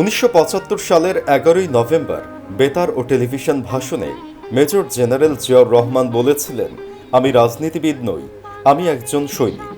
উনিশশো পঁচাত্তর সালের এগারোই নভেম্বর বেতার ও টেলিভিশন ভাষণে মেজর জেনারেল জিয়াউর রহমান বলেছিলেন, আমি রাজনীতিবিদ নই, আমি একজন সৈনিক।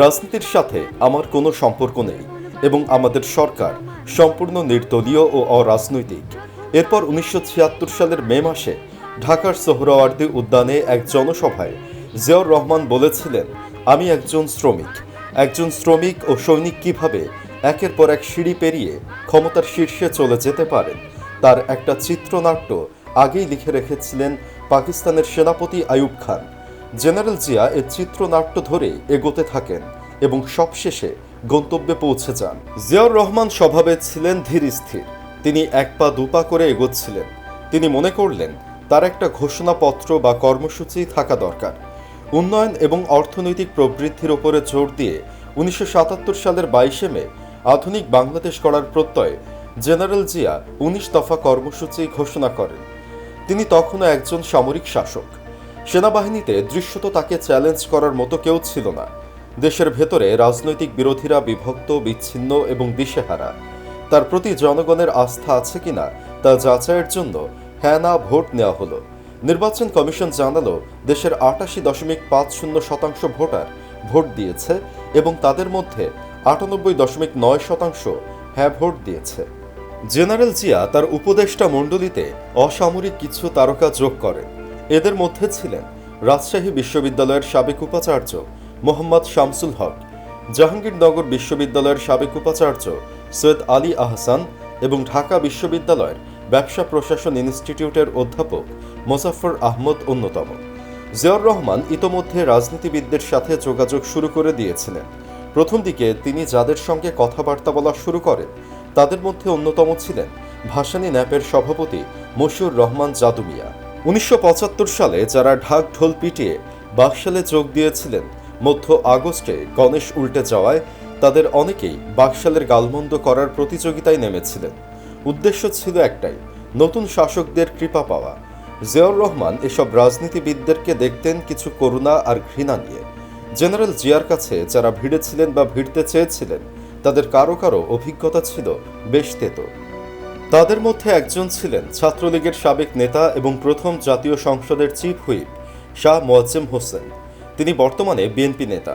রাজনীতির সাথে আমার কোনো সম্পর্ক নেই এবং আমাদের সরকার সম্পূর্ণ নির্দলীয় ও অরাজনৈতিক। এরপর উনিশশো ছিয়াত্তর সালের মে মাসে ঢাকার সোহরাওয়ার্দী উদ্যানে এক জনসভায় জিয়াউর রহমান বলেছিলেন, আমি একজন শ্রমিক। একজন শ্রমিক ও সৈনিক কীভাবে একের পর এক সিঁড়ি পেরিয়ে ক্ষমতার শীর্ষে চলে যেতে পারেন। তার একটা চিত্রনাট্য আগেই লিখে রেখেছিলেন পাকিস্তানের সেনাপতি আয়ুব খান। জেনারেল জিয়া এর চিত্রনাট্য ধরে এগোতে থাকেন এবং সবশেষে গন্তব্যে পৌঁছে যান। জিয়াউর রহমান স্বভাবে ছিলেন ধীর স্থির। তিনি এক পা দুপা করে এগোচ্ছিলেন। তিনি মনে করলেন, তার একটা ঘোষণাপত্র বা কর্মসূচি থাকা দরকার। উন্নয়ন এবং অর্থনৈতিক প্রবৃদ্ধির ওপরে জোর দিয়ে উনিশশো সাতাত্তর সালের বাইশে মে আধুনিক বাংলাদেশ করার প্রত্যয়ে জেনারেল জিয়া উনিশ দফা কর্মসূচি ঘোষণা করেন। তিনি তখনও একজন সামরিক শাসক। সেনাবাহিনীতে দৃশ্যত তাকে চ্যালেঞ্জ করার মতো কেউ ছিল না। দেশের ভেতরে রাজনৈতিক বিরোধীরা বিভক্ত, বিচ্ছিন্ন এবং দিশেহারা। তার প্রতি জনগণের আস্থা আছে কিনা তা যাচাইয়ের জন্য হ্যাঁ না ভোট নেওয়া হলো। নির্বাচন কমিশন জানালো, দেশের আটাশি দশমিক পাঁচ শূন্য শতাংশ ভোটার ভোট দিয়েছে এবং তাদের মধ্যে আটানব্বই দশমিক নয় শতাংশ হ্যাঁ ভোট দিয়েছে। জেনারেল জিয়া তার উপদেষ্টা মণ্ডলীতে অসামরিক কিছু তারকা যোগ করেন। এদের মধ্যে ছিলেন রাজশাহী বিশ্ববিদ্যালয়ের সাবেক উপাচার্য মোহাম্মদ শামসুল হক, জাহাঙ্গীরনগর বিশ্ববিদ্যালয়ের সাবেক উপাচার্য সৈয়দ আলী আহসান এবং ঢাকা বিশ্ববিদ্যালয়ের ব্যবসা প্রশাসন ইনস্টিটিউটের অধ্যাপক মোজাফর আহমদ অন্যতম। জিয়াউর রহমান ইতোমধ্যে রাজনীতিবিদদের সাথে যোগাযোগ শুরু করে দিয়েছিলেন। প্রথম দিকে তিনি যাদের সঙ্গে কথাবার্তা বলা শুরু করেন, তাদের মধ্যে অন্যতম ছিলেন ভাসানী ন্যাপের সভাপতি মশিউর রহমান জাদুমিয়া। উনিশশো সালে যারা ঢাক ঢোল পিটিয়ে বাকশালে যোগ দিয়েছিলেন, মধ্য আগস্টে গণেশ উল্টে যাওয়ায় তাদের অনেকেই বাকশালের গালমন্দ করার প্রতিযোগিতায় নেমেছিলেন। উদ্দেশ্য ছিল একটাই, নতুন শাসকদের কৃপা পাওয়া। জিয়াউর রহমান এসব রাজনীতিবিদদেরকে দেখতেন কিছু করুণা আর ঘৃণা নিয়ে। জেনারেল জিয়ার কাছে যারা ভিড়েছিলেন বা ভিড়তে চেয়েছিলেন, তাদের কারও কারও অভিজ্ঞতা ছিল বেশ তেতো। তাদের মধ্যে একজন ছিলেন ছাত্রলীগের সাবেক নেতা এবং প্রথম জাতীয় সংসদের চিফ হুইপ শাহ মোয়াজ্জেম হোসেন। তিনি বর্তমানে বিএনপি নেতা।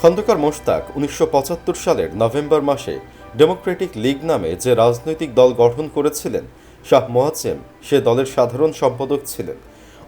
খন্দকার মোশতাক উনিশশো পঁচাত্তর সালের নভেম্বর মাসে ডেমোক্রেটিক লীগ নামে যে রাজনৈতিক দল গঠন করেছিলেন, শাহ মোয়াজ্জেম, সে দলের সাধারণ সম্পাদক ছিলেন।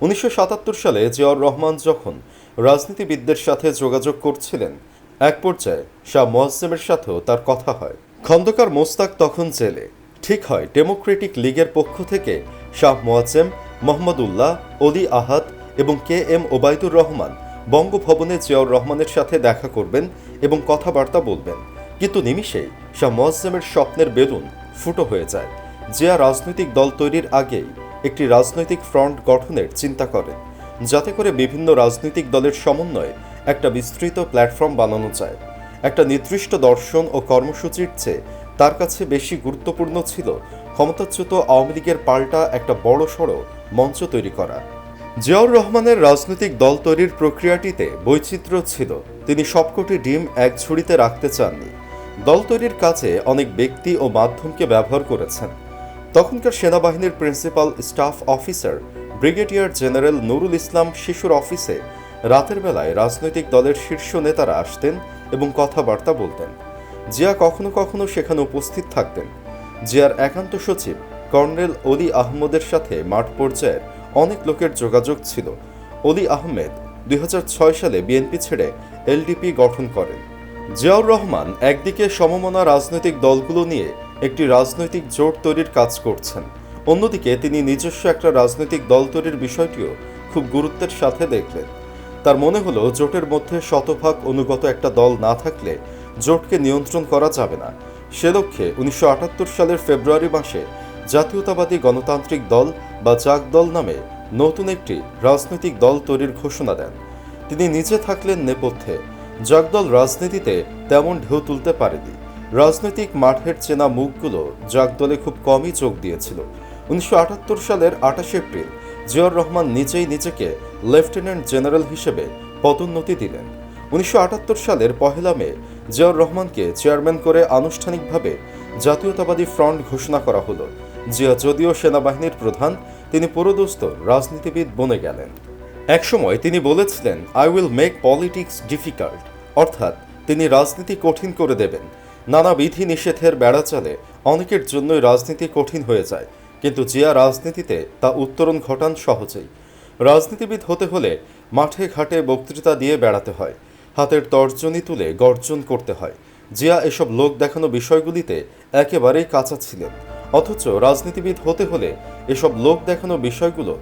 উনিশশো সাতাত্তর সালে জিয়াউর রহমান যখন রাজনীতিবিদদের সাথে যোগাযোগ করছিলেন। এক পর্যায়ে শাহ মোয়াজ্জেমের সাথেও তার কথা হয়। খন্দকার মোস্তাক তখন জেলে। ঠিক হয়, ডেমোক্রেটিক লীগের পক্ষ থেকে শাহ মোয়াজ্জেম, মোহাম্মদুল্লাহ, অলি আহাদ এবং কে এম ওবায়দুর রহমান বঙ্গভবনে জিয়াউর রহমানের সাথে দেখা করবেন এবং কথাবার্তা বলবেন। কিন্তু নিমিষেই শাহ মোয়াজ্জেমের স্বপ্নের বেলুন ফুটো হয়ে যায়। জিয়া রাজনৈতিক দল তৈরির আগেই একটি রাজনৈতিক ফ্রন্ট গঠনের চিন্তা করেন। যাতে করে বিভিন্ন রাজনৈতিক দলের সমন্বয়ে একটা বিস্তৃত প্ল্যাটফর্ম বানানো যায়। একটা নির্দিষ্ট দর্শন ও কর্মসূচির চেয়ে তার কাছে বেশি গুরুত্বপূর্ণ ছিল ক্ষমতাচ্যুত আওয়ামী লীগের পাল্টা একটা বড় সড়ো মঞ্চ তৈরি করা। জিয়াউর রহমানের রাজনৈতিক দল তৈরির প্রক্রিয়াটিতে বৈচিত্র্য ছিল। তিনি সবকটি ডিম এক ঝুড়িতে রাখতে চাননি। দল তৈরির কাজে অনেক ব্যক্তি ও মাধ্যমকে ব্যবহার করেছেন। তখনকার সেনাবাহিনীর principal, staff officer brigadier general Nurul Islam শিশুর অফিসে রাতের বেলায় রাজনৈতিক দলের শীর্ষ নেতারা আসতেন এবং কথাবার্তা বলতেন। জিয়া কখনো কখনো সেখানে উপস্থিত থাকতেন। জিয়ার একান্ত সচিব কর্নেল অলি আহমদের সাথে মাঠ পর্যায়ের অনেক লোকের যোগাযোগ ছিল। অলি আহমেদ দুই হাজার ছয় সালে বিএনপি ছেড়ে এলডিপি গঠন করেন। জিয়াউর রহমান একদিকে সমমনা রাজনৈতিক দলগুলো নিয়ে একটি রাজনৈতিক জোট তৈরির কাজ করছেন। অন্যদিকে তিনি নিজস্ব একটা রাজনৈতিক দল তৈরির বিষয়টিও খুব গুরুত্বের সাথে দেখলেন। তার মনে হলো জোটের মধ্যে শতভাগ অনুগত একটা দল না থাকলে জোটকে নিয়ন্ত্রণ করা যাবে না। সে লক্ষ্যে উনিশশো আটাত্তর সালের ফেব্রুয়ারি মাসে জাতীয়তাবাদী গণতান্ত্রিক দল বা জাগ দল নামে নতুন একটি রাজনৈতিক দল তৈরির ঘোষণা দেন। তিনি নিজে থাকলেন নেপথ্যে। জাগদল রাজনীতিতে তেমন ঢেউ তুলতে পারেনি। রাজনৈতিক মাঠের চেনা মুখগুলো জাগদলে খুব কমই যোগ দিয়েছিল। উনিশশো আটাত্তর সালের আঠাশে এপ্রিল জিয়াউর রহমান নিজেই নিজেকে লেফটেন্যান্ট জেনারেল হিসেবে পদোন্নতি দিলেন। উনিশশো আটাত্তর সালের পহেলা মে জিয়াউর রহমানকে চেয়ারম্যান করে আনুষ্ঠানিকভাবে জাতীয়তাবাদী ফ্রন্ট ঘোষণা করা হলো জিয়া যদিও সেনাবাহিনীর প্রধান, তিনি পুরোদস্ত রাজনীতিবিদ বনে গেলেন। একসময় তিনি বলেছিলেন I will make politics difficult অর্থাৎ তিনি রাজনীতি কঠিন করে দেবেন। নানা বিধি নিষেধের বেড়া চালে অনেকের জন্যই রাজনীতি কঠিন হয়ে যায় কিন্তু জিয়া রাজনীতিতে তা উত্তরণ ঘটান সহজেই। রাজনীতিবিদ হতে হলে মাঠে ঘাটে বক্তৃতা দিয়ে বেড়াতে হয়, হাতের তর্জনী তুলে গর্জন করতে হয়। জিয়া এসব লোক দেখানো বিষয়গুলিতে একেবারেই কাঁচা ছিলেন। অথচ রাজনীতিবিদ হতে হলে এসব লোক দেখানো বিষয়গুলো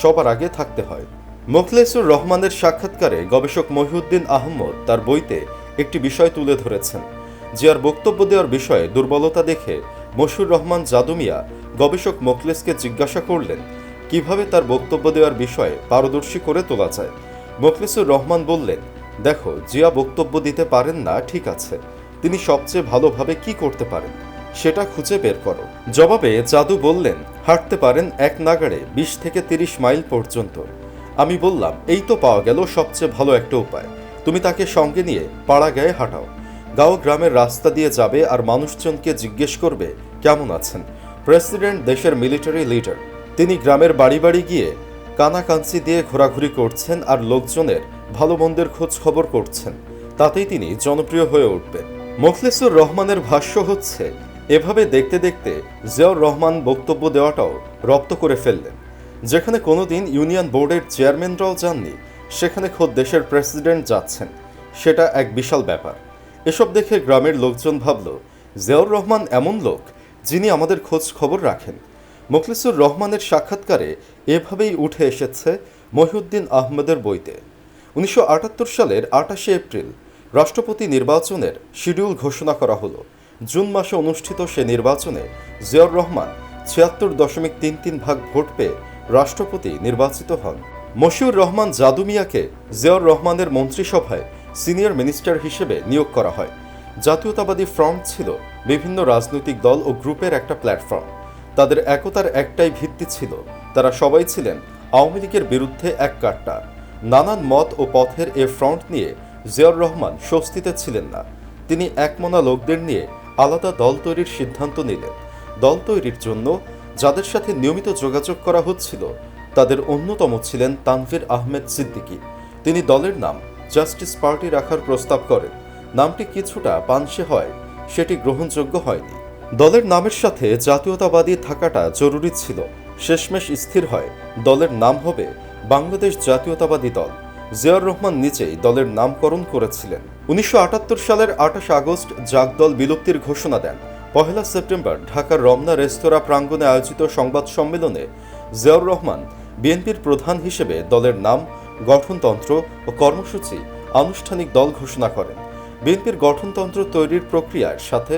সবার আগে থাকতে হয়। মোখলেসুর রহমানের সাক্ষাৎকারে গবেষক মহিউদ্দিন আহমদ তার বইতে একটি বিষয় তুলে ধরেছেন। জিয়ার বক্তব্য দেওয়ার বিষয়ে দুর্বলতা দেখে মশুর রহমান জাদুমিয়া গবেষক মোখলেসকে জিজ্ঞাসা করলেন, কীভাবে তার বক্তব্য দেওয়ার বিষয়ে পারদর্শী করে তোলা যায়? মোখলেসুর রহমান বললেন, দেখো, জিয়া বক্তব্য দিতে পারেন না, ঠিক আছে। তিনি সবচেয়ে ভালোভাবে কি করতে পারেন, সেটা খুঁজে বের করো। জবাবে জাদু বললেন, হাঁটতে পারেন এক নাগাড়ে বিশ থেকে তিরিশ মাইল পর্যন্ত। আমি বললাম, এই তো পাওয়া গেল সবচেয়ে ভালো একটা উপায়। তুমি তাকে সঙ্গে নিয়ে পাড়া গায়ে হাঁটাও। গাঁও গ্রামের রাস্তা দিয়ে যাবে আর মানুষজনকে জিজ্ঞেস করবে, কেমন আছেন প্রেসিডেন্ট দেশের মিলিটারি লিডার। তিনি গ্রামের বাড়ি বাড়ি গিয়ে কানাকাঞ্চি দিয়ে ঘোরাঘুরি করছেন আর লোকজনের ভালো মন্দের খোঁজ খবর করছেন। তাতেই তিনি জনপ্রিয় হয়ে উঠবেন মোখলেসুর রহমানের ভাষ্য হচ্ছে, এভাবে দেখতে দেখতে জিয়াউর রহমান বক্তব্য দেওয়াটাও রপ্ত করে ফেললেন। যেখানে কোনোদিন ইউনিয়ন বোর্ডের চেয়ারম্যানরাও যাননি, সেখানে খোদ দেশের প্রেসিডেন্ট যাচ্ছেন। সেটা এক বিশাল ব্যাপার। এসব দেখে গ্রামের লোকজন ভাবল, জিয়াউর রহমান এমন লোক যিনি আমাদের খোঁজ খবর রাখেন। মুখলিসুর রহমানের সাক্ষাৎকারে এভাবেই উঠে এসেছে মহিউদ্দিন আহমেদের বইতে। উনিশশো আটাত্তর সালের আটাশে এপ্রিল রাষ্ট্রপতি নির্বাচনের শিডিউল ঘোষণা করা হলো। জুন মাসে অনুষ্ঠিত সে নির্বাচনে জিয়াউর রহমান ছিয়াত্তর দশমিক তিন তিন ভাগ ভোট পেয়ে রাষ্ট্রপতি নির্বাচিত হন। মশিউর রহমান জাদুমিয়াকে জিয়াউর রহমানের মন্ত্রিসভায় সিনিয়র মিনিস্টার হিসেবে নিয়োগ করা হয়। জাতীয়তাবাদী ফ্রন্ট ছিল বিভিন্ন রাজনৈতিক দল ও গ্রুপের একটা প্ল্যাটফর্ম। তাদের একতার একটাই ভিত্তি ছিল। তারা সবাই ছিলেন আওয়ামী লীগের বিরুদ্ধে এক কাট্টা। নানান মত ও পথের এ ফ্রন্ট নিয়ে জিয়াউর রহমান স্বস্তিতে ছিলেন না। তিনি একমনা লোকদের নিয়ে আলাদা দল তৈরির সিদ্ধান্ত নিলেন। দল তৈরির জন্য যাদের সাথে নিয়মিত যোগাযোগ করা হচ্ছিল, তাদের অন্যতম ছিলেন তানভীর আহমেদ সিদ্দিকী। তিনি দলের নাম জাস্টিস পার্টি রাখার প্রস্তাব করেন। নামটি কিছুটা পানসে হয়, সেটি গ্রহণযোগ্য হয়নি। দলের নামের সাথে জাতীয়তাবাদী থাকাটা জরুরি ছিল। শেষমেশ স্থির হয়, দলের নাম হবে বাংলাদেশ জাতীয়তাবাদী দল। জিয়াউর রহমান নিজেই দলের নামকরণ করেছিলেন। উনিশশো আটাত্তর সালের আঠাশ আগস্ট জাগদল বিলুপ্তির ঘোষণা দেন। পহেলা সেপ্টেম্বর ঢাকার রমনা রেস্তোরাঁ প্রাঙ্গণে আয়োজিত সংবাদ সম্মেলনে জিয়াউর রহমান বিএনপির প্রধান হিসেবে দলের নাম, গঠনতন্ত্র ও কর্মসূচি, আনুষ্ঠানিক দল ঘোষণা করেন। বিএনপির গঠনতন্ত্র তৈরির প্রক্রিয়ার সাথে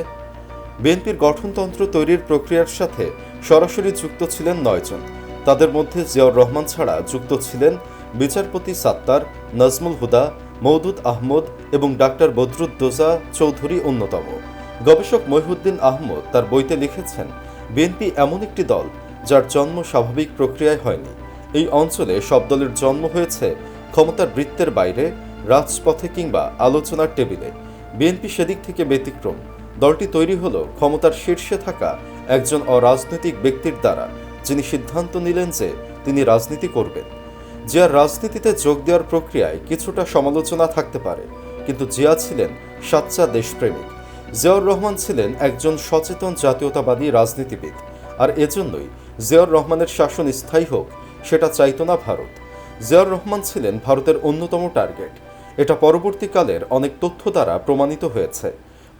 বিএনপির গঠনতন্ত্র তৈরির প্রক্রিয়ার সাথে সরাসরি যুক্ত ছিলেন নয়জন। তাদের মধ্যে জিয়াউর রহমান ছাড়া যুক্ত ছিলেন বিচারপতি সাত্তার, নাজমুল হুদা মৌদুদ আহমদ এবং ডাক্তার বদরুদ্দোজা চৌধুরী অন্যতম। গবেষক মহিউদ্দিন আহমদ তার বইতে লিখেছেন, বিএনপি এমন একটি দল যার জন্ম স্বাভাবিক প্রক্রিয়ায় হয়নি। এই অঞ্চলে সব দলের জন্ম হয়েছে ক্ষমতার বৃত্তের বাইরে রাজপথে কিংবা আলোচনার টেবিলে, বিএনপি সেদিক থেকে ব্যতিক্রম। দলটি তৈরি হলো ক্ষমতার শীর্ষে থাকা একজন অরাজনৈতিক ব্যক্তির দ্বারা, যিনি সিদ্ধান্ত নিলেন যে তিনি রাজনীতি করবেন। জিয়ার রাজনীতিতে যোগ দেওয়ার প্রক্রিয়ায় কিছুটা সমালোচনা থাকতে পারে, কিন্তু জিয়া ছিলেন সাচ্চা দেশপ্রেমিক। জিয়াউর রহমান ছিলেন একজন সচেতন জাতীয়তাবাদী রাজনীতিবিদ, আর এজন্যই জিয়াউর রহমানের শাসন স্থায়ী হোক, সেটা চাইত না ভারত। জিয়াউর রহমান ছিলেন ভারতের অন্যতম টার্গেট। এটা পরবর্তীকালের অনেক তথ্য দ্বারা প্রমাণিত হয়েছে।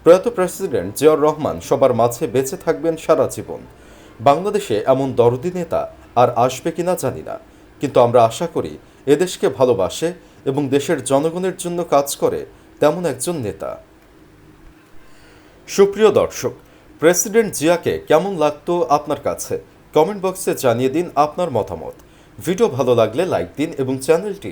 প্রয়াত প্রেসিডেন্ট জিয়াউর রহমান সবার মাঝে বেঁচে থাকবেন সারা জীবন। বাংলাদেশে এমন দরদি নেতা আর আসবে কিনা জানি না। কিন্তু আমরা আশা করি এদেশকে ভালোবাসে এবং দেশের জনগণের জন্য কাজ করে তেমন একজন নেতা। সুপ্রিয় দর্শক, প্রেসিডেন্ট জিয়াকে কেমন লাগতো আপনার কাছে? কমেন্ট বক্সে জানিয়ে দিন আপনার মতামত। ভিডিও ভালো লাগলে লাইক দিন এবং চ্যানেলটি